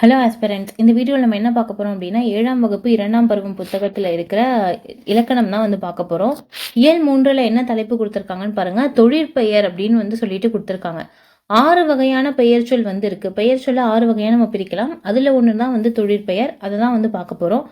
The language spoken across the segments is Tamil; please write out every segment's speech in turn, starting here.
ஹலோ ஆஸ்பரண்ட்ஸ் இந்த வீடியோவில் நம்ம என்ன பார்க்க போகிறோம் அப்படின்னா ஏழாம் வகுப்பு இரண்டாம் பருவம் புத்தகத்தில் இருக்கிற இலக்கணம் தான் வந்து பார்க்க போகிறோம் இயல் மூன்றில் என்ன தலைப்பு கொடுத்துருக்காங்கன்னு பாருங்கள் தொழிற்பெயர் அப்படின்னு வந்து சொல்லிட்டு கொடுத்துருக்காங்க. ஆறு வகையான பெயர் சொல் வந்து இருக்குது பெயர் சொல்ல ஆறு வகையாக நம்ம பிரிக்கலாம். அதில் ஒன்று தான் வந்து தொழிற்பெயர் அதை தான் வந்து பார்க்க போகிறோம்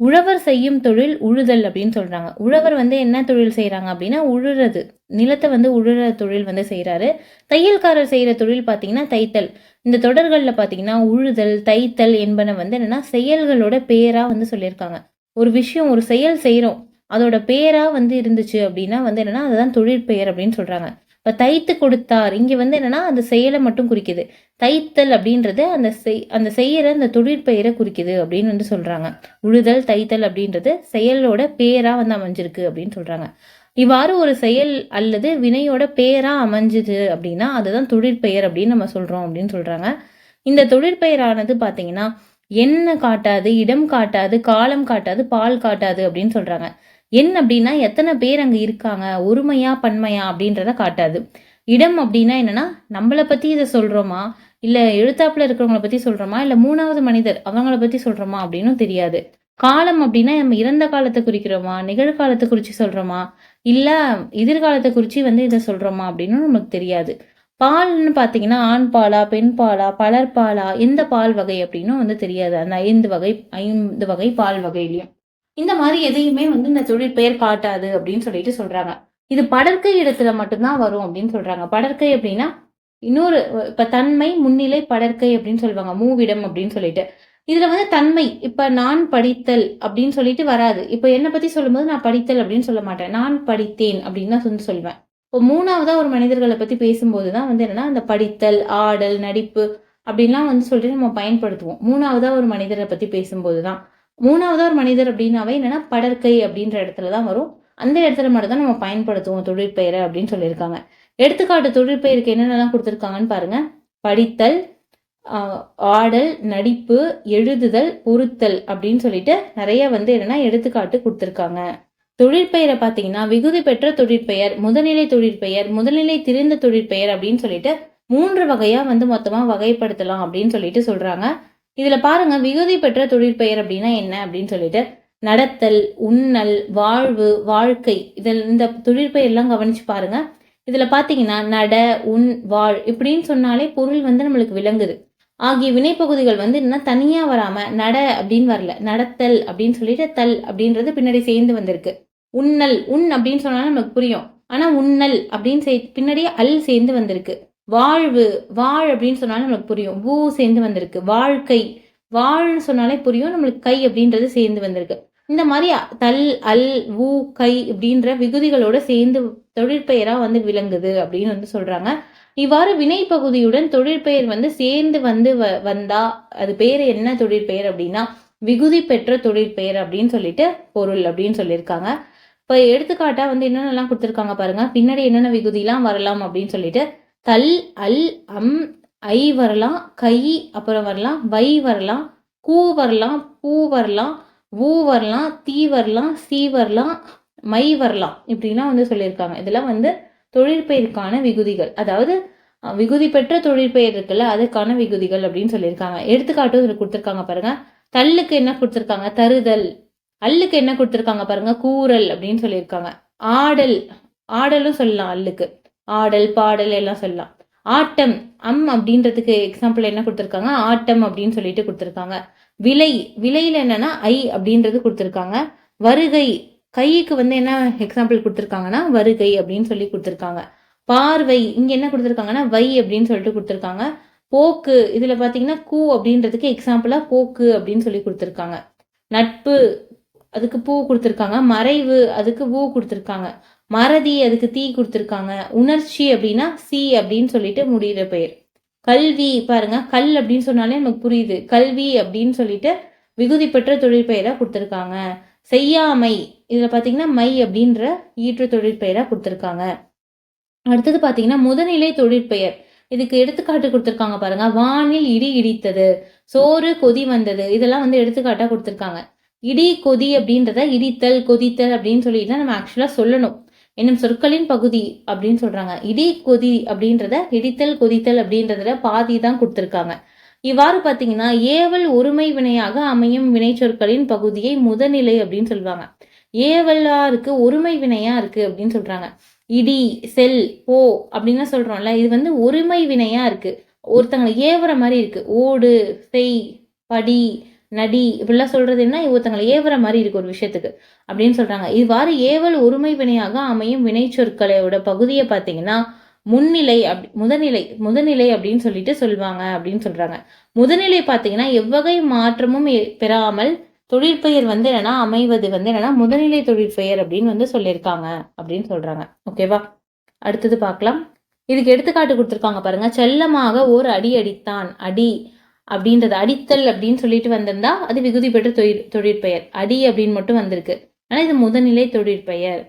உழவர் செய்யும் தொழில் உழுதல் அப்படின்னு சொல்கிறாங்க உழவர் வந்து என்ன தொழில் செய்கிறாங்க அப்படின்னா உழுறது. நிலத்தை வந்து உழுற தொழில் வந்து செய்கிறாரு தையல்காரர் செய்கிற தொழில் பார்த்தீங்கன்னா தைத்தல். இந்த தொடர்களில் பார்த்தீங்கன்னா உழுதல் தைத்தல் என்பன வந்து என்னென்னா செயல்களோட பேராக வந்து சொல்லியிருக்காங்க. ஒரு விஷயம் ஒரு செயல் செய்கிறோம் அதோட பேராக வந்து இருந்துச்சு அப்படின்னா வந்து என்னென்னா அதுதான் தொழிற்பெயர் அப்படின்னு சொல்கிறாங்க இப்போ தைத்து கொடுத்தார். இங்கே வந்து என்னென்னா அந்த செயலை மட்டும் குறிக்குது. தைத்தல் அப்படின்றது அந்த செய் அந்த செய்கிற அந்த தொழிற்பெயரை குறிக்குது அப்படின்னு வந்து சொல்கிறாங்க உழுதல் தைத்தல் அப்படின்றது செயலோட பேராக வந்து அமைஞ்சிருக்கு அப்படின்னு சொல்கிறாங்க இவ்வாறு ஒரு செயல் அல்லது வினையோட பேராக அமைஞ்சுது அப்படின்னா அதுதான் தொழிற்பெயர் அப்படின்னு நம்ம சொல்கிறோம் அப்படின்னு சொல்கிறாங்க இந்த தொழிற்பெயரானது பார்த்தீங்கன்னா என்ன காட்டாது இடம் காட்டாது காலம் காட்டாது பால் காட்டாது அப்படின்னு சொல்கிறாங்க எண் அப்படின்னா எத்தனை பேர் அங்கே இருக்காங்க? ஒருமையா பன்மையா அப்படின்றத காட்டாது. இடம் அப்படின்னா என்னன்னா நம்மளை பற்றி இதை சொல்கிறோமா இல்லை எழுத்தாப்புல இருக்கிறவங்கள பற்றி சொல்கிறோமா இல்லை மூணாவது மனிதர் அவங்கள பற்றி சொல்கிறோமா அப்படின்னும் தெரியாது. காலம் அப்படின்னா நம்ம இறந்த காலத்தை குறிக்கிறோமா? நிகழ்காலத்தை குறித்து சொல்கிறோமா இல்லை எதிர்காலத்தை குறித்து வந்து இதை சொல்கிறோமா அப்படின்னு நமக்கு தெரியாது. பால்னு பார்த்தீங்கன்னா ஆண் பாலா பெண் பாலா பலர் பாலா எந்த பால் வகை அப்படின்னும் வந்து தெரியாது. அந்த ஐந்து வகை ஐந்து வகை பால் வகையிலையும். இந்த மாதிரி எதையுமே வந்து இந்த தொழில் பெயர் காட்டாது அப்படின்னு சொல்லிட்டு சொல்றாங்க. இது படற்கை இடத்துல மட்டும்தான் வரும் அப்படின்னு சொல்றாங்க. படற்கை அப்படின்னா இன்னொரு இப்ப தன்மை முன்னிலை படற்கை அப்படின்னு சொல்லுவாங்க. மூவிடம் அப்படின்னு சொல்லிட்டு. இதுல வந்து தன்மை இப்ப நான் படித்தல் அப்படின்னு சொல்லிட்டு வராது. இப்ப என்னை பத்தி சொல்லும்போது நான் படித்தல் அப்படின்னு சொல்ல மாட்டேன். நான் படித்தேன் அப்படின்னு தான் வந்து சொல்லுவேன். இப்போ மூணாவதா ஒரு மனிதர்களை பத்தி பேசும்போது தான் வந்து என்னன்னா அந்த படித்தல் ஆடல் நடிப்பு அப்படின்லாம் வந்து சொல்லிட்டு நம்ம பயன்படுத்துவோம். மூணாவதா ஒரு மனிதரை பத்தி பேசும்போது தான் மூணாவது ஒரு மனிதர் அப்படின்னாவே என்னன்னா படற்கை அப்படின்ற இடத்துல தான் வரும். அந்த இடத்துல மட்டும் தான் நம்ம பயன்படுத்துவோம் தொழிற்பெயரை அப்படின்னு சொல்லியிருக்காங்க. எடுத்துக்காட்டு தொழிற்பெயருக்கு என்னென்னலாம் கொடுத்துருக்காங்கன்னு பாருங்க. படித்தல் ஆடல் நடிப்பு எழுதுதல் பொருத்தல் அப்படின்னு சொல்லிட்டு நிறைய வந்து என்னன்னா எடுத்துக்காட்டு கொடுத்துருக்காங்க. தொழிற்பெயரை பார்த்தீங்கன்னா விகுதி பெற்ற தொழிற்பெயர் முதல்நிலை தொழிற்பெயர் முதல்நிலை திரிந்த தொழிற்பெயர் அப்படின்னு சொல்லிட்டு மூன்று வகையா வந்து மொத்தமா வகைப்படுத்தலாம் அப்படின்னு சொல்லிட்டு சொல்றாங்க. இதில் பாருங்கள் விகுதி பெற்ற தொழிற்பெயர் அப்படின்னா என்ன அப்படின்னு சொல்லிட்டு நடத்தல் உண்ணல் வாழ்வு வாழ்க்கை இதில் இந்த தொழிற்பெயர்லாம் கவனித்து பாருங்கள் இதில் பார்த்தீங்கன்னா நட உண் வாழ் இப்படின்னு சொன்னாலே பொருள் வந்து நம்மளுக்கு விளங்குது. ஆகிய வினைப்பகுதிகள் வந்து என்ன தனியாக வராமல் நட அப்படின்னு வரல நடத்தல் அப்படின்னு சொல்லிட்டு தல் அப்படின்றது பின்னாடி சேர்ந்து வந்திருக்கு. உண்ணல் உண் அப்படின்னு சொன்னாலும் நமக்கு புரியும். ஆனால் உண்ணல் அப்படின்னு பின்னாடியே அல் சேர்ந்து வந்திருக்கு. வாழ்வு வாழ் அப்படின்னு சொன்னாலே நம்மளுக்கு புரியும். பூ சேர்ந்து வந்திருக்கு. வாழ்க்கை. வாழ்னு சொன்னாலே புரியும். நம்மளுக்கு கை அப்படின்றது சேர்ந்து வந்திருக்கு. இந்த மாதிரி தல் அல் ஊ கை அப்படின்ற விகுதிகளோட சேர்ந்து தொழிற்பெயரா வந்து விளங்குது அப்படின்னு வந்து சொல்றாங்க. இவ்வாறு வினை பகுதியுடன் தொழிற்பெயர் வந்து சேர்ந்து வந்து வ வந்தா அது பேர் என்ன தொழிற்பெயர் அப்படின்னா விகுதி பெற்ற தொழிற்பெயர் அப்படின்னு சொல்லிட்டு பொருள் அப்படின்னு சொல்லியிருக்காங்க. இப்போ எடுத்துக்காட்டா வந்து என்னென்னலாம் கொடுத்துருக்காங்க பாருங்க. பின்னாடி என்னென்ன விகுதிலாம் வரலாம் அப்படின்னு சொல்லிட்டு தல் அல் அம் ஐ வரலாம் கை அப்புறம் வரலாம் வை வரலாம் கூ வரலாம் பூ வரலாம் ஊ வரலாம் தீ வரலாம் சி வரலாம் மை வரலாம் இப்படிலாம் வந்து சொல்லியிருக்காங்க. இதெல்லாம் வந்து தொழிற்பெயருக்கான விகுதிகள். அதாவது விகுதி பெற்ற தொழிற்பெயர் இருக்குல்ல அதுக்கான விகுதிகள் அப்படின்னு சொல்லியிருக்காங்க. எடுத்துக்காட்டும் இதில் கொடுத்துருக்காங்க பாருங்க. தள்ளுக்கு என்ன கொடுத்துருக்காங்க? தருதல். அல்லுக்கு என்ன கொடுத்துருக்காங்க பாருங்க? கூறல் அப்படின்னு சொல்லியிருக்காங்க. ஆடல். ஆடலும் சொல்லலாம் அல்லுக்கு. ஆடல் பாடல் எல்லாம் சொல்லலாம். ஆட்டம் அம் அப்படின்றதுக்கு எக்ஸாம்பிள் என்ன கொடுத்துருக்காங்க? ஆட்டம் அப்படின்னு சொல்லிட்டு கொடுத்துருக்காங்க. விலை விலையில் என்னன்னா ஐ அப்படின்றது கொடுத்துருக்காங்க. வருகை கைக்கு வந்து என்ன எக்ஸாம்பிள் கொடுத்துருக்காங்கன்னா வருகை அப்படின்னு சொல்லி கொடுத்துருக்காங்க. பார்வை இங்க என்ன கொடுத்துருக்காங்கன்னா வை அப்படின்னு சொல்லிட்டு கொடுத்துருக்காங்க. போக்கு இதுல பாத்தீங்கன்னா கூ அப்படின்றதுக்கு எக்ஸாம்பிளா போக்கு அப்படின்னு சொல்லி கொடுத்துருக்காங்க. நட்பு அதுக்கு பூ கொடுத்துருக்காங்க. மறைவு அதுக்கு பூ கொடுத்துருக்காங்க. மறதி அதுக்கு தீ கொடுத்துருக்காங்க. உணர்ச்சி அப்படின்னா சி அப்படின்னு சொல்லிட்டு முடிகிற பெயர். கல்வி பாருங்க கல் அப்படின்னு சொன்னாலே நமக்கு புரியுது. கல்வி அப்படின்னு சொல்லிட்டு விகுதி பெற்ற தொழிற்பெயராக கொடுத்துருக்காங்க. செய்யாமை இதில் பார்த்தீங்கன்னா மை அப்படின்ற ஈற்று தொழிற்பெயராக கொடுத்துருக்காங்க. அடுத்தது பார்த்தீங்கன்னா முதநிலை தொழிற்பெயர் இதுக்கு எடுத்துக்காட்டு கொடுத்துருக்காங்க பாருங்க. வானில் இடி இடித்தது சோறு கொதி வந்தது இதெல்லாம் வந்து எடுத்துக்காட்டாக கொடுத்துருக்காங்க. இடி கொதி அப்படின்றத இடித்தல் கொதித்தல் அப்படின்னு சொல்லிட்டு நம்ம ஆக்சுவலாக சொல்லணும். என்னும் சொற்களின் பகுதி அப்படின்னு சொல்றாங்க. இடி கொதி அப்படின்றத இடித்தல் கொதித்தல் அப்படின்றதுல பாதி தான் கொடுத்துருக்காங்க. இவ்வாறு பார்த்தீங்கன்னா ஏவல் ஒருமை வினையாக அமையும் வினைச்சொற்களின் பகுதியை முதநிலை அப்படின்னு சொல்லுவாங்க. ஏவலா இருக்கு ஒருமை வினையா இருக்கு அப்படின்னு சொல்றாங்க. இடி செல் போ அப்படின்னு சொல்றோம்ல இது வந்து ஒருமை வினையா இருக்கு. ஒருத்தங்களை ஏவுற மாதிரி இருக்கு. ஓடு செய் படி நடி இப்படிலாம் சொல்றது என்ன? ஒருத்தங்களை ஏவுற மாதிரி இருக்கு ஒரு விஷயத்துக்கு. அப்படின்னு சொல்றாங்க. இவ்வாறு ஏவல் ஒருமை வினையாக அமையும் வினைச்சொற்களையோட பகுதியை பார்த்தீங்கன்னா முன்னிலை அப்படி முதநிலை முதநிலை அப்படின்னு சொல்லிட்டு சொல்லுவாங்க அப்படின்னு சொல்றாங்க. முதநிலை பார்த்தீங்கன்னா எவ்வகை மாற்றமும் பெறாமல் தொழிற்பெயர் வந்து என்னன்னா அமைவது வந்து என்னன்னா முதநிலை தொழிற்பெயர் அப்படின்னு வந்து சொல்லியிருக்காங்க அப்படின்னு சொல்றாங்க. ஓகேவா அடுத்தது பார்க்கலாம். இதுக்கு எடுத்துக்காட்டு கொடுத்துருக்காங்க பாருங்க. செல்லமாக ஓர் அடி அடித்தான். அடி. அப்படின்றது. அடித்தல் அப்படின்னு சொல்லிட்டு வந்திருந்தா அது விகுதி பெற்ற தொழிற் தொழிற்பெயர். அடி அப்படின்னு மட்டும் வந்திருக்கு. ஆனால் இது முதநிலை தொழிற்பெயர்.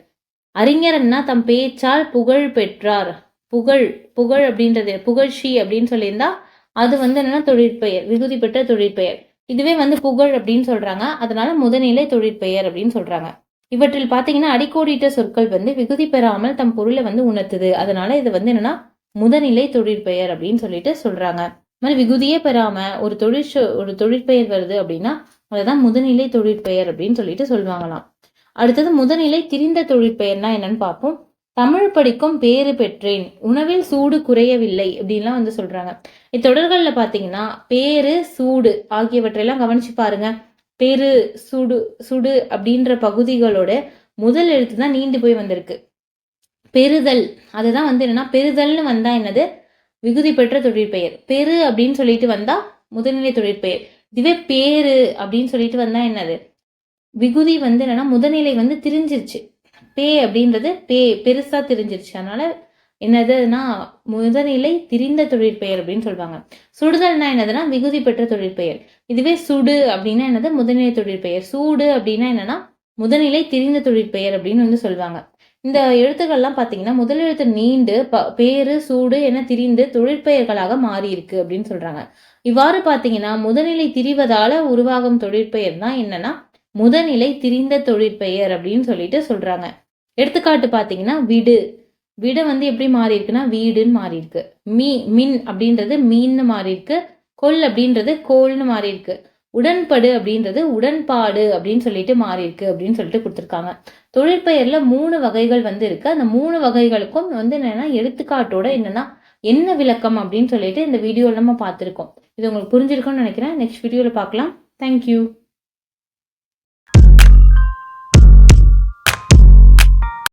அறிஞரன்னா தம் பேச்சால் புகழ் பெற்றார். புகழ் புகழ் அப்படின்றது புகழ்ச்சி அப்படின்னு சொல்லியிருந்தா அது வந்து என்னன்னா தொழிற்பெயர் விகுதி பெற்ற தொழிற்பெயர். இதுவே வந்து புகழ் அப்படின்னு சொல்றாங்க. அதனால முதநிலை தொழிற்பெயர் அப்படின்னு சொல்றாங்க. இவற்றில் பாத்தீங்கன்னா அடிக்கோடிட்ட சொற்கள் வந்து விகுதி பெறாமல் தம் பொருளை வந்து உணர்த்துது. அதனால இது வந்து என்னன்னா முதநிலை தொழிற்பெயர் அப்படின்னு சொல்லிட்டு சொல்றாங்க. மாதிரி விகுதியே பெறாம ஒரு தொழிற்சொ ஒரு தொழிற்பெயர் வருது அப்படின்னா அதுதான் முதநிலை தொழிற்பெயர் அப்படின்னு சொல்லிட்டு சொல்லுவாங்களாம். அடுத்தது முதநிலை திரிந்த தொழிற்பெயர்னா என்னன்னு பார்ப்போம். தமிழ் படிக்கும் பேறு பெற்றேன் உணவில் சூடு குறையவில்லை அப்படின்லாம் வந்து சொல்றாங்க. இத்தொடர்கள்ல பாத்தீங்கன்னா பேரு சூடு ஆகியவற்றையெல்லாம் கவனிச்சு பாருங்க. பேரு சுடு சுடு அப்படின்ற பகுதிகளோட முதல் எழுத்து தான் நீண்டு போய் வந்திருக்கு. பெறுதல் அதுதான் வந்து என்னன்னா பெறுதல்னு வந்தா என்னது? விகுதி பெற்ற தொழிற்பெயர். பெரு அப்படின்னு சொல்லிட்டு வந்தா முதல்நிலை தொழிற்பெயர். இதுவே பேரு அப்படின்னு சொல்லிட்டு வந்தா என்னது? விகுதி வந்து என்னன்னா முதநிலை வந்து திரிஞ்சிருச்சு. பே அப்படின்றது பே பெருசா திரிஞ்சிருச்சு. அதனால என்னதுன்னா முதநிலை திரிந்த தொழிற்பெயர் அப்படின்னு சொல்லுவாங்க சுடுதல்னா என்னதுன்னா விகுதி பெற்ற தொழிற்பெயர். இதுவே சுடு அப்படின்னா என்னது? முதநிலை தொழிற்பெயர். சூடு அப்படின்னா என்னன்னா முதநிலை திரிந்த தொழிற்பெயர் அப்படின்னு வந்து சொல்லுவாங்க இந்த எழுத்துக்கள்லாம் பார்த்தீங்கன்னா முதல் எழுத்து நீண்டு ப பேரு சூடு என திரிந்து தொழிற்பெயர்களாக மாறியிருக்கு அப்படின்னு சொல்றாங்க. இவ்வாறு பார்த்தீங்கன்னா முதநிலை திரிவதால உருவாகும் தொழிற்பெயர் தான் என்னன்னா முதநிலை திரிந்த தொழிற்பெயர் அப்படின்னு சொல்லிட்டு சொல்றாங்க. எடுத்துக்காட்டு பார்த்தீங்கன்னா விடு. விடு வந்து எப்படி மாறி இருக்குன்னா வீடுன்னு மாறி இருக்கு மீ மின் அப்படின்றது மீன்னு மாறி இருக்கு கொல் அப்படின்றது கோல்னு மாறி இருக்கு உடன்படு அப்படின்றது உடன்பாடு அப்படின்னு சொல்லிட்டு மாறி இருக்கு அப்படின்னு சொல்லிட்டு கொடுத்துருக்காங்க. தொழிற்பெயரில் மூணு வகைகள் வந்து இருக்கு. அந்த மூணு வகைகளுக்கும் வந்து என்னென்னா எடுத்துக்காட்டோட என்னன்னா என்ன விளக்கம் அப்படின்னு சொல்லிட்டு இந்த வீடியோவில் நம்ம பார்த்துருக்கோம். இது உங்களுக்கு புரிஞ்சிருக்கும்னு நினைக்கிறேன். நெக்ஸ்ட் வீடியோவில் பார்க்கலாம். தேங்க்யூ